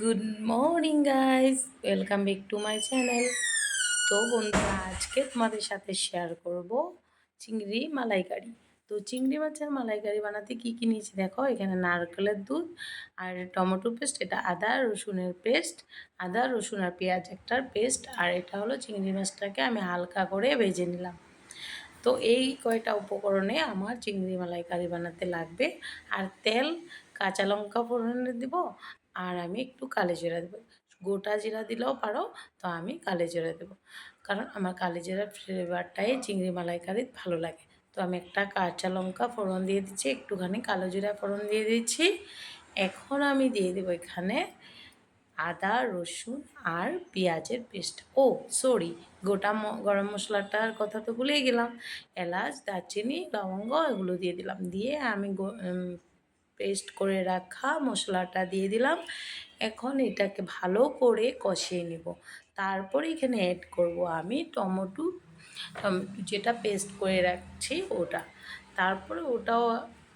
Good morning guys welcome back to my channel তো বন্ধুরা, আজকে তোমাদের সাথে শেয়ার করব চিংড়ি মালাইকারি। তো চিংড়ি মাছের মালাইকারি বানাতে কি কী নিয়েছি দেখো? এখানে নারকেলের দুধ আর টমেটো পেস্ট এটা আদা, রসুনের পেস্ট আদা, রসুন আর পেঁয়াজ একটার পেস্ট আর এটা হলো চিংড়ি মাছটাকে আমি হালকা করে ভেজে নিলাম। তো এই কয়টা উপকরণে আমার চিংড়ি মালাইকারি বানাতে লাগবে? আর তেল, কাঁচা লঙ্কা ফোড়নে দিব আর আমি একটু কালে জিরা দেবো। গোটা জিরা দিলেও পারো, তো আমি কালে জিরা দেবো। কারণ আমার কালে জিরার ফ্লেভারটাই চিংড়ি মালাইকারি ভালো লাগে। তো আমি একটা কাঁচা লঙ্কা ফোড়ন দিয়ে দিচ্ছি, একটুখানি কালো জিরা ফোড়ন দিয়ে দিচ্ছি। এখন আমি দিয়ে দেবো এখানে আদা, রসুন আর পেঁয়াজের পেস্ট। ও সরি গোটা গরম মশলাটার কথা তো ভুলেই গেলাম। এলাচ, দারচিনি, লবঙ্গ এগুলো দিয়ে দিলাম। দিয়ে আমি পেস্ট করে রাখা মশলাটা দিয়ে দিলাম। এখন এটাকে ভালো করে কষিয়ে নেব। তারপরে এখানে অ্যাড করব আমি টমেটো টমেটো যেটা পেস্ট করে রাখছি ওটা। তারপরে ওটাও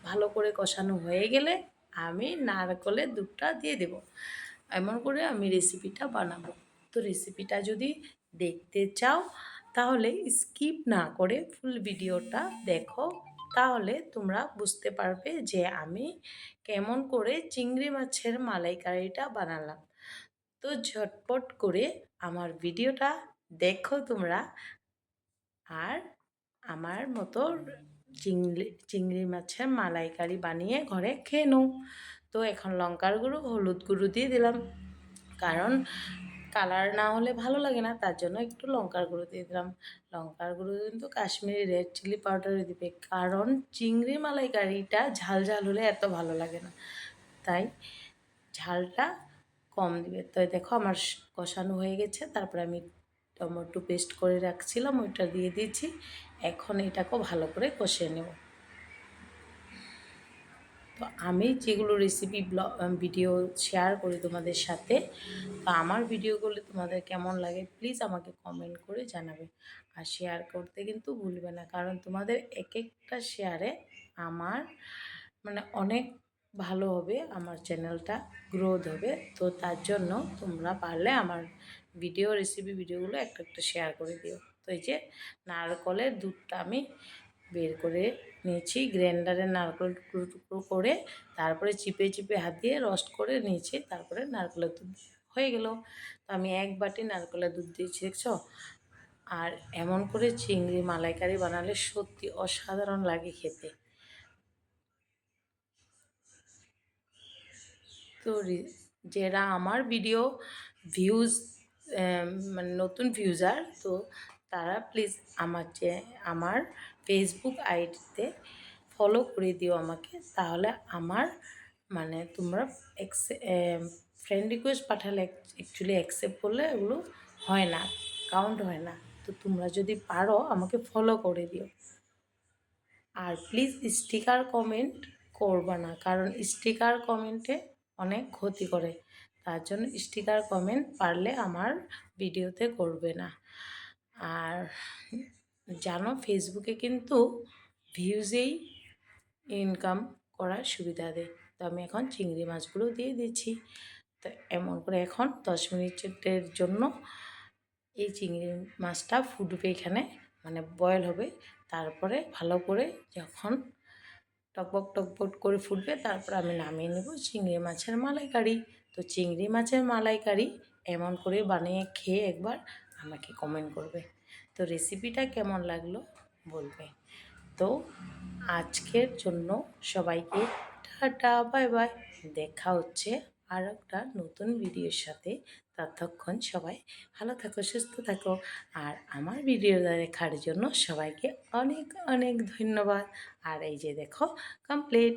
ভালো করে কষানো হয়ে গেলে আমি নারকলের দুধটা দিয়ে দেব। এমন করে আমি রেসিপিটা বানাবো। তো রেসিপিটা যদি দেখতে চাও, তাহলে স্কিপ না করে ফুল ভিডিওটা দেখো। তাহলে তোমরা বুঝতে পারবে যে আমি কেমন করে চিংড়ি মাছের মালাইকারিটা বানালাম। তো ঝটপট করে আমার ভিডিওটা দেখো তোমরা। আর আমার মতো চিংড়ি চিংড়ি মাছের মালাইকারি বানিয়ে ঘরে খেয়ে নো তো এখন লঙ্কার গুঁড়ো, হলুদ গুঁড়ো দিয়ে দিলাম। কারণ কালার না হলে ভালো লাগে না, তার জন্য একটু লঙ্কার গুঁড়ো দিয়ে দিলাম। লঙ্কার গুঁড়ো কিন্তু কাশ্মীরি রেড চিলি পাউডারে দিবে, কারণ চিংড়ি মালাইকারিটা ঝাল ঝাল হলে এত ভালো লাগে না। তাই ঝালটা কম দিবে। তো দেখো আমার কষানো হয়ে গেছে, তারপরে আমি টমেটো পেস্ট করে রাখছিলাম, ওইটা দিয়ে দিয়েছি। এখন এটাকেও ভালো করে কষিয়ে নেব। তো আমি যেগুলো রেসিপি ভিডিও শেয়ার করি তোমাদের সাথে, তো আমার ভিডিওগুলো তোমাদের কেমন লাগে প্লিজ আমাকে কমেন্ট করে জানাবে। আর শেয়ার করতে কিন্তু ভুলবে না, কারণ তোমাদের এক একটা শেয়ারে আমার মানে অনেক ভালো হবে, আমার চ্যানেলটা গ্রোথ হবে, তো তার জন্য তোমরা পারলে আমার ভিডিও রেসিপি ভিডিওগুলো একটা একটা শেয়ার করে দিও। তো এই যে নারকলের দুধটা আমি বের করে নিয়েছি, গ্রাইন্ডারে নারকেল টুকরো টুকরো করে তারপরে চিপে চিপে হাত দিয়ে রস্ট করে নিয়েছি, তারপরে নারকেলের দুধ হয়ে গেল। তো আমি এক বাটি নারকেলের দুধ দিয়েছি, দেখছ? আর এমন করে চিংড়ি মালাইকারি বানালে সত্যি অসাধারণ লাগে খেতে। তো যারা আমার ভিডিও ভিউজ মানে নতুন ভিউজার, তো তারা প্লিজ আমার আমার ফেসবুক আইডিতে ফলো করে দিও আমাকে। তাহলে আমার মানে তোমরা ফ্রেন্ড রিকোয়েস্ট পাঠালে অ্যাকচুয়ালি অ্যাকসেপ্ট করলে এগুলো হয় না কাউন্ট হয় না। তো তোমরা যদি পারো আমাকে ফলো করে দিও। আর প্লিজ স্টিকার কমেন্ট করবা না, কারণ স্টিকার কমেন্টে অনেক ক্ষতি করে। তার জন্য স্টিকার কমেন্ট পারলে আমার ভিডিওতে করবে না। আর জানো ফেসবুকে কিন্তু ভিউজেই ইনকাম করার সুবিধা দেয়। তো আমি এখন চিংড়ি মাছগুলো দিয়ে দিচ্ছি। তো এমন করে এখন দশ মিনিটের জন্য এই চিংড়ি মাছটা ফুটবে এখানে মানে বয়েল হবে। তারপরে ভালো করে যখন টকবক টকবক করে ফুটবে, তারপর আমি নামিয়ে নেব চিংড়ি মাছের মালাইকারি। তো চিংড়ি মাছের মালাইকারি এমন করে বানিয়ে খেয়ে একবার আমাকে কমেন্ট করবে। তো রেসিপিটা কেমন লাগল বলবে? তো আজকের জন্য সবাইকে টাটা বাই বাই দেখা হচ্ছে আর একটা নতুন ভিডিওর সাথে। ততক্ষণ সবাই ভালো থাকো, সুস্থ থাকো। আর আমার ভিডিও দেখার জন্য সবাইকে অনেক অনেক ধন্যবাদ। আর এই যে দেখো কমপ্লিট